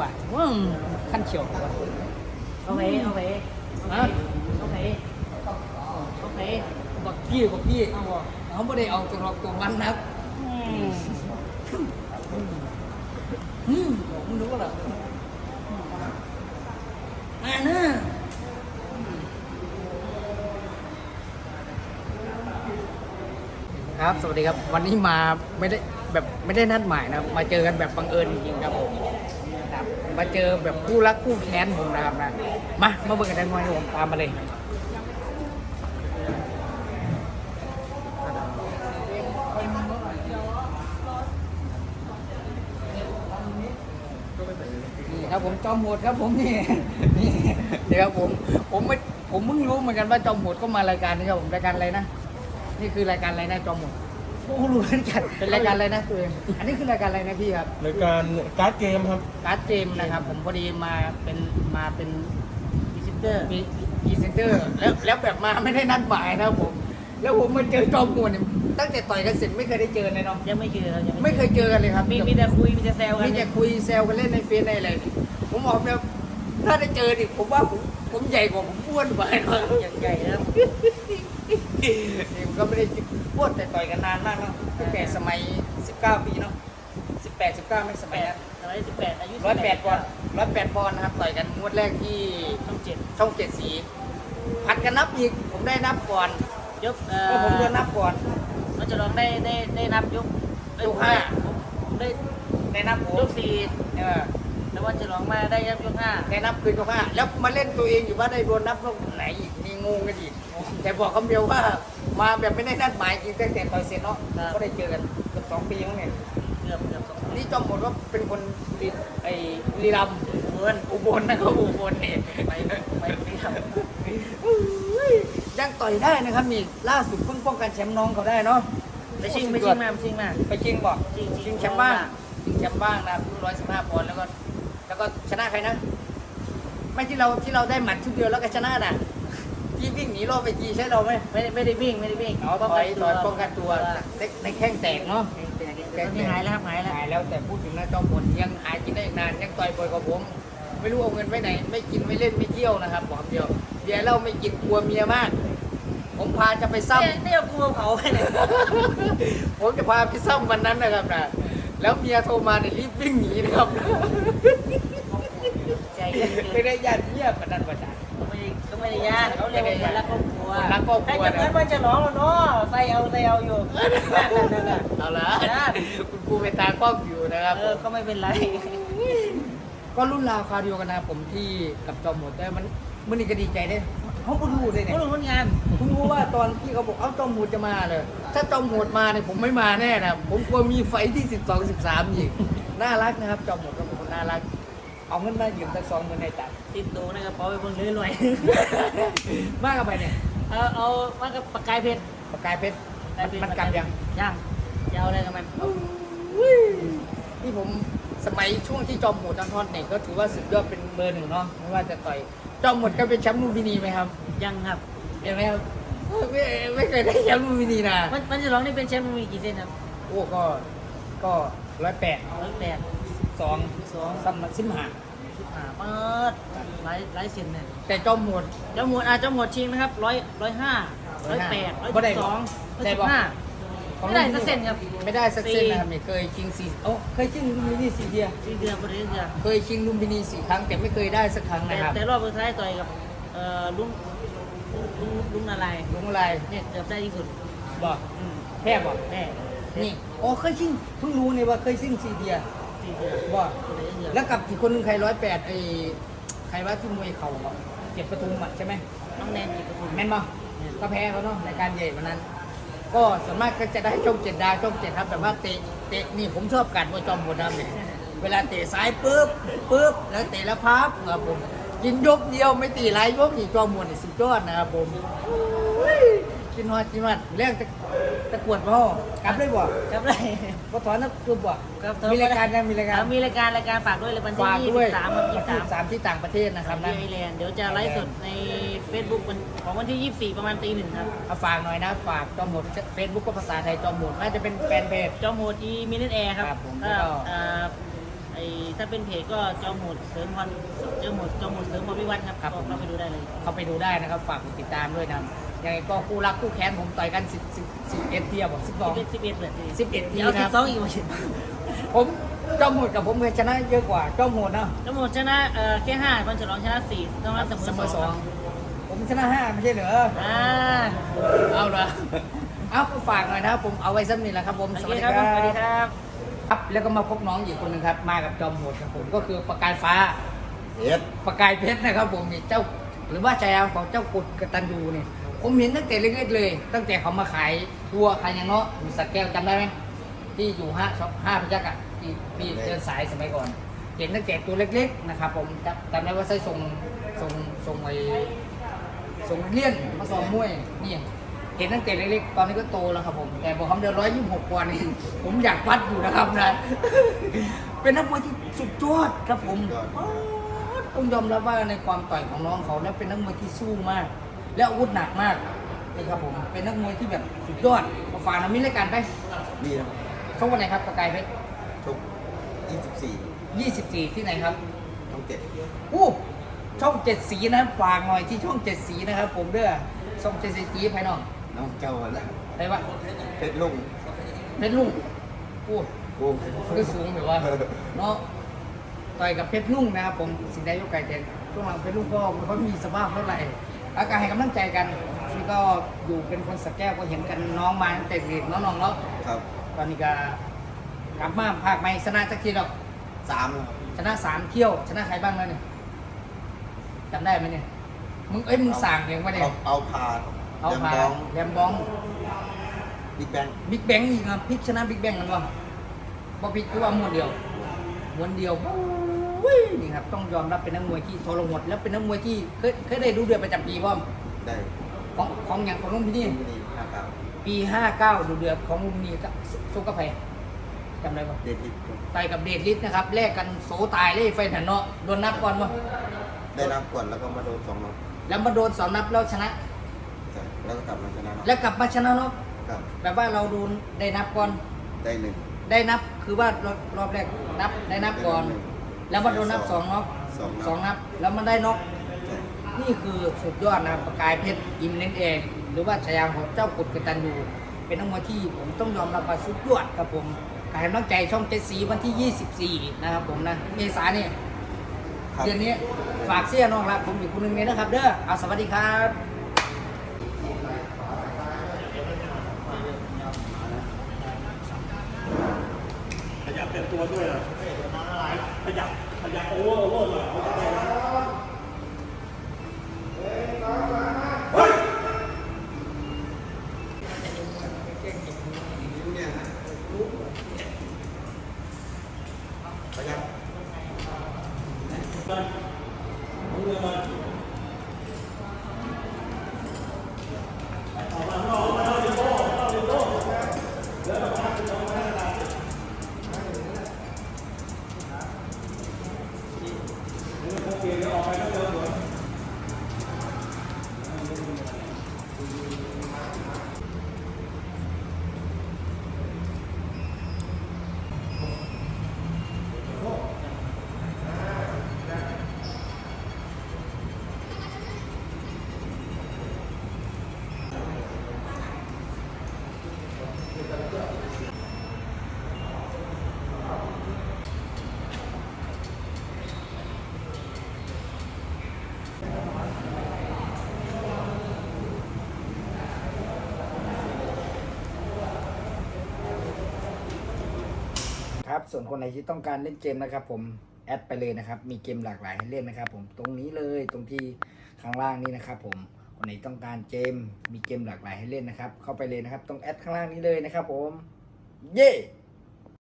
บาทว้าวขั้นเฉียวกว่าเอาไปเอาไปเอาไปเอาไปเอาไปบักพี่บักพี่เอาบ่เขาไม่ได้เอาตัวรอกตัวมันนะครับอืมมึงรู้เหรออ่านะครับ สวัสดีครับ วันนี้มาไม่ได้แบบไม่ได้นัดหมายนะครับมาเจอกันแบบบังเอิญจริงๆครับผมครับ มาเจอแบบคู่รักคู่แค้นผมนะครับนะมามาเบิ่งกันได้ไหมผมตามมาเลยนี่ครับผมจอมโหดครับผมนี่นี่นี่ครับผมผมไม่ผมเพิ่งรู้เหมือนกันว่าจอมโหดก็มารายการนี้ครับผมรายการอะไรนะนี่คือรายการอะไรนะจอมโหด โอ้รู้เหมือนกันเป็นรายการอะไรนะตัวเองอันนี้คือรายการอะไรนะพี่ครับรายการการ์ดเกมครับการ์ดเกมนะครับ ผมพอดีมาเป็นมาเป็นพรีเซนเตอร์มีพรีเซนเตอร์แล้วแล้วแบบมาไม่ได้นัดหมายนะครับผม แล้วผมมาเจอจอมโหดเนี่ยตั้งแต่ต่อยกันเสร็จไม่เคยได้เจอเลยเนาะยังไม่เจอยังไม่เคยเจอกันเลยครับมีมีแต่คุยมีแต่แซวกันมีแต่คุยแซวกันเล่นในเฟซในอะไรนี่ผมบอกแบบถ้าได้เจอดิผมว่าผมผมใหญ่กว่าผมอ้วนไปหน่อยอย่างใหญ่นะครับ นี่ผมก็ไม่ได้อ้วนแต่ต่อยกันนานมากเนาะตั้งแต่สมัย 19 ปีเนาะ18 19ไม่สแปมัยดนั้นสมัยสิบแปดอายุร้อยแปดปอนด์ร้อยแปดปอนด์นะครับต่อยกันงวดแรกที่ต้องเจ็ดช่องเจ็ดสีผัดกันนับอีกผมได้นับก่อนยกเอ่อก็ผมจะนับก่อน มันจะลองได้ได้ได้นับยกเอ้ยกห้าผมผมได้ได้นับผมยกสี่เออ แล้ววันจะลองมาได้ยับยกห้าได้นับคืนก็ห้าแล้วมาเล่นตัวเองอยู่ว่าได้โดนนับรอบไหนอีกมีงงกันอีกแต่บอกคำเดียวว่ามาแบบไม่ได้นัดหมายจริงตั้งแต่ต่อยเสร็จเนาะก็ได้เจอกันเกือบสองปีมั้งเนี่ยเกือบเกือบสองนี่จอมหมดว่าเป็นคนรีไอ้บุรีรัมย์เวิร์นอุบลนะครับอุบลเนี่ยไปไปนี่ครับยังต่อยได้นะครับนี่ล่าสุดเพิ่งป้องกันแชมป์น้องเขาได้เนาะไปชิงไปชิงมาไปชิงมาไปชิงบอกชิงชิงชิงแชมป์บ้างชิงแชมป์บ้างนะครับร้อยสิบห้าปอนด์แล้วก็ แล้วก็ชนะใครนะ ไม่ที่เราที่เราได้หมัดชุดเดียวแล้วก็ชนะน่ะที่วิ่งหนีรอบไปจีใช่เราไหมไม่ได้ไม่ได้วิ่งไม่ได้วิ่งเอาถอยถอยป้องกันตัวในในแข้งแตกเนาะแต่ตอนนี้หายแล้วครับหายแล้วหายแล้วแต่พูดถึงนะจอมพลยังหายกินได้อีกนานยังต่อยบ่อยกว่าผม ไม่รู้เอาเงินไปไหน ไม่กินไม่เล่นไม่เที่ยวนะครับบอกคำเดียวเบียร์เหล้าไม่กินกลัวเมียมาก ผมพาจะไปซ้ำเนี่ยเนี่ยกูเผาไปเลยผมจะพาไปซ้ำวันนั้นนะครับนะ แล้วเมียโทรมาเนี่ยรีบวิ่งหนีนะครับใจเย็นไม่ได้ญาติเมียปานนั้นประจานก็ไม่ได้ก็ไม่ได้ยากเขาเรียกว่าคนรักครอบครัวคนรักครอบครัว แต่จะเหมือนมันจะร้องแล้วเนาะใส่เอาใส่เอาอยู่นั่นนั่นนั่นเอาละได้ คุณครูไปตากล้องอยู่นะครับเออก็ไม่เป็นไร ก็รุ่นราวคราวเดียวกันนะครับผมที่กับจอมหมดแต่มันมันนี่ก็ดีใจได้ เขาก็รู้เลยเนี่ยก็รู้ผลงานผมรู้ว่าตอนที่เขาบอกเอ้าจอมโหดจะมาเลยถ้าจอมโหดมาเนี่ยผมไม่มาแน่นะผมกลัวมีไฟที่12 13อีกน่ารักนะครับจอมโหดก็เป็นคนน่ารัก เอาเงินมายืมสักสองหมื่นในจัดติดตัวในกระเป๋าไปเบิ่งเรื่อยมากกับไปเนี่ยๆเอาเอามากับปากกายเพชรปากกายเพชรปากกายเพชรมันกลับยังยังจะเอาอะไรกับมันนี่ผม สมัยช่วงที่จอมโหดทั้งทอดเนี่ยก็ถือว่าสุดยอดเป็นเบอร์หนึ่งเนาะไม่ว่าจะต่อยจอมโหดก็เป็นแชมป์ลูมพินีไหมครับยังครับเห็นไหมครับไม่ไม่เคยได้แชมป์ลูมพินีนะมันมันจะร้องนี่เป็นแชมป์มันมีกี่เส้นครับโอ้ก็ก็ร้อยแปดร้อยแปดสองสองซัมซิมหาอ่าเปิดหลายหลายเส้นเนี่ยแต่จอมโหดเจ้าหมวดอาจจะหมวดชิงนะครับร้อยร้อยห้าร้อยแปดร้อยบ่ได้สิบสองร้อยได้สิบบ่ห้า ไม่ได้สักเส้นครับ ไม่ได้สักเส้นสี่นะครับนี่เคยชิงสี่โอ้เคยชิงลุมพินีสี่เดียสี่เดือนบริเดือนเคยชิงลุมพินีสี่ครั้งแต่ไม่เคยได้สักครั้งแต่นะครับแต่รอบสุดท้ายต่อยกับเอ่อลุงลุงลุงอะไรลุงอะไรเนี่ยเกือบได้ที่สุดบอกอืมแพ้บอกแม่นี่โอ้เคยชิงเพิ่งรู้เนี่ยว่าเคยชิงสี่เดียสี่เดือนบอกตัวไหนเดือนแล้วกับอีกคนหนึงใครร้อยแปดไอ้ใครว่าที่มวยเข่าอะเจ็บประตูอะใช่ไหมน้องแนนจีบประทุมแม่นบ่ก็แพ้เขาเนาะในการใหญ่วันนั้น ก็ส่วนมากก็จะได้ช่องเจ็ดดาวช่องเจ็ดครับแต่ว่าเตะเตะนี่ผมชอบกัดมวยจอมโหดดำเนี่ยเวลาเตะซ้ายปุ๊บปุ๊บแล้วเตะแล้วพับครับผมกินยกเดียวไม่ตีหลายยกอีกจอมโหนี่สุดยอดนะครับผม กินฮอดกินมัดเรื่องตะตะกรวดพ่อกลับได้บ่ครับได้ก็ถอนนักกลุ่มบ่ครับมีรายการนะมีรายการอ่มีรายการรายการฝากด้วยเลยวันที่ฝากยี่ด้วยสิบสามวันที่วันสาที่มสามที่ต่างประเทศนะครับที่นะไอแลนด์เดี๋ยวจะไลฟ์สดใน Facebook วันของวันที่24ประมาณตีหนึ่งครับเอาฝากหน่อยนะฝากจอมโหดเฟซบุ๊กก็ภาษาไทยจอมโหดน่าจะเป็นแฟนเพจจอมโหดอีมินิแอร์ครับครับผมก็แล้วก็เอ่อ ไอ้ถ้าเป็นเพจก็จอมโหดเสริมพรจอมโหดจอมโหดเสริมพรพิวัฒน์ครับครับ ก็เข้าไปดูได้เลย เข้าไปดูได้นะครับ ฝากกดติดตามด้วยนะยังไงก็คู่รักคู่แค้นผมต่อยกัน10 10 11เทียบบอก12 11 11เลย11เดี๋ยวทีนะครับ12อีกวันผมจอมโหดกับผมเคยชนะเยอะกว่าจอมโหดนะจอมโหดชนะเอ่อแค่5วันฉลองชนะ4ต้องรับเสเสมมออสสอองงผมชนะห้าไม่ใช่เหรออ่าเอาเหรอเอาก็ฝากหน่อยนะครับผมเอาไว้สักนิดแหละครับผม โอสเควัสดีคครัรับบสวัสดีครับ ครับแล้วก็มาพบน้องอีกคนหนึงครับ มากับจอมโหดครับผมก็คือประกายฟ้า เอ็ดประกายเพชรนะครับผมนี่เจ้าหรือว่าชายามของเจ้ากุดกตันยูเนี่ยผมเห็นตั้งแต่เล็กๆเลย ตั้งแต่เขามาขายทัวร์ขายยังเนาะอยู่สักแก้วจำได้ไหมที่อยู่ห้าช็อปห้าพยักษ์อะที่พี่เดินสายสมัยก่อน เห็นตั้งแต่ตัวเล็กๆนะครับผมจำจำได้ว่าใส่ทรงทรงทรงไอ้ทรงเลี่ยนมาซ้อมมวยนี่ เห็นตั้งแต่เล็กๆ ตอนนี้ก็โตแล้วครับผม แต่บอกคำเดินร้อยยี่สิบหกปอนด์นี่ผมอยากวัดอยู่นะครับนะ เป็นนักมวยที่สุดยอดครับผมต้องยอมรับว่าในความต่อยของน้องเขาแล้วเป็นนักมวยที่สู้มาก และอาวุธหนักมากนี่ครับผม เป็นนักมวยที่แบบสุดยอดมาฝากน้ำมิตรรายการไปดีนะชกวันไหนครับประกายเพชรทุก24 24 ที่ไหนครับช่องเจ็ดอู้ช่องเจ็ดสีนะฝากหน่อยที่ช่องเจ็ดสีนะครับผมเด้อช่องเจ็ดสีจีภายนอก น้องเจ้าอะไรได้ปะเพชรลุงเพชรลุงอู้โอ้ก็สูงแบบว่าเนาะต่อยกับเพชรลุงนะครับผมสิได้ยกไก่เต็นช่วงหลังเพชรลุงก็ไม่ค่อยมีสภาพเท่าไหร่อาการให้กำลังใจกันนี่ก็อยู่เป็นคนสักแก้วก็เห็นกันน้องมาตั้งแต่เด็กเน้องๆเนาะครับ ตอนนี้ก็กลับมาภาคไม่ชนะสักทีหรอกสามแล้วชนะสามเที่ยว ชนะใครบ้างแล้วเนี่ยจำได้ไหมเนี่ยมึงเอ้ยมึงสั่งเองวะเนี่ยเอาเอาผ่าน เอาแดมพาบอง แรมบองบิ๊กแบงบิ๊กแบงอีกครับพลิกชนะบิ๊กแบงกันวะบ่พลิกคือว่าม้วนเดียวม้วนเดียวโอ้ยนี่ครับต้องยอมรับเป็นนักมวยที่ทรหดและเป็นนักมวยที่เคยเคยได้ดูเดือนประจำปีป่ะได้ของของอย่างของลุงพินีลุมพินีนะครับปีห้าเก้าดูเดือดของลุงพินีกับสู้กับใครจำได้ปะ เดดลิฟไปกับเดชฤทธิ์นะครับแลกกันโสตายเลยไฟถันเนาะโดนนับก่อนป่ะได้รับก่อนแล้วก็มาโดนสองนัดแล้วมาโดนสองนับแล้วชนะใช่ แล้วก็กลับมาชนะน็อกแล้วกลับมาชนะเนาะครับแบบว่าเราโดนได้นับก่อน ได้หนึ่งได้นับคือว่ารอบรอบแรกนับได้นับก่อน ได้นับหนึ่งแล้วมาโดนนับสองเนาะสองนับ สองนับ แล้วมันได้น็อก ใช่นี่คือสุดยอดนะครับประกายเพชรอิมเน้นเอง หรือว่าฉายาของเจ้ากุดกตันยูเป็นนักมวยที่ผมต้องยอมรับว่าสุดยอดครับผมการให้กำลังใจช่องเจ็ดสีวันที่ 24 นะครับผมนะ เมษาเนี่ยครับ เดือนนี้ฝากเสียน้องรักผมอยู่คนหนึ่งเลยนะครับ เด้อเอาสวัสดีครับ ขยับ เต็มตัวด้วยเหรอขยับขยับโอเวอร์โอเวอร์เลยเฮ้ยข ครับ ส่วนคนไหนที่ต้องการเล่นเกมนะครับ ผมแอดไปเลยนะครับ มีเกมหลากหลายให้เล่นนะครับ ผมตรงนี้เลยตรงที่ข้างล่างนี้นะครับ ผมคนไหนต้องการเกมมีเกมหลากหลายให้เล่นนะครับ เข้าไปเลยนะครับ ตรงแอดข้างล่างนี้เลยนะครับ ผม เย้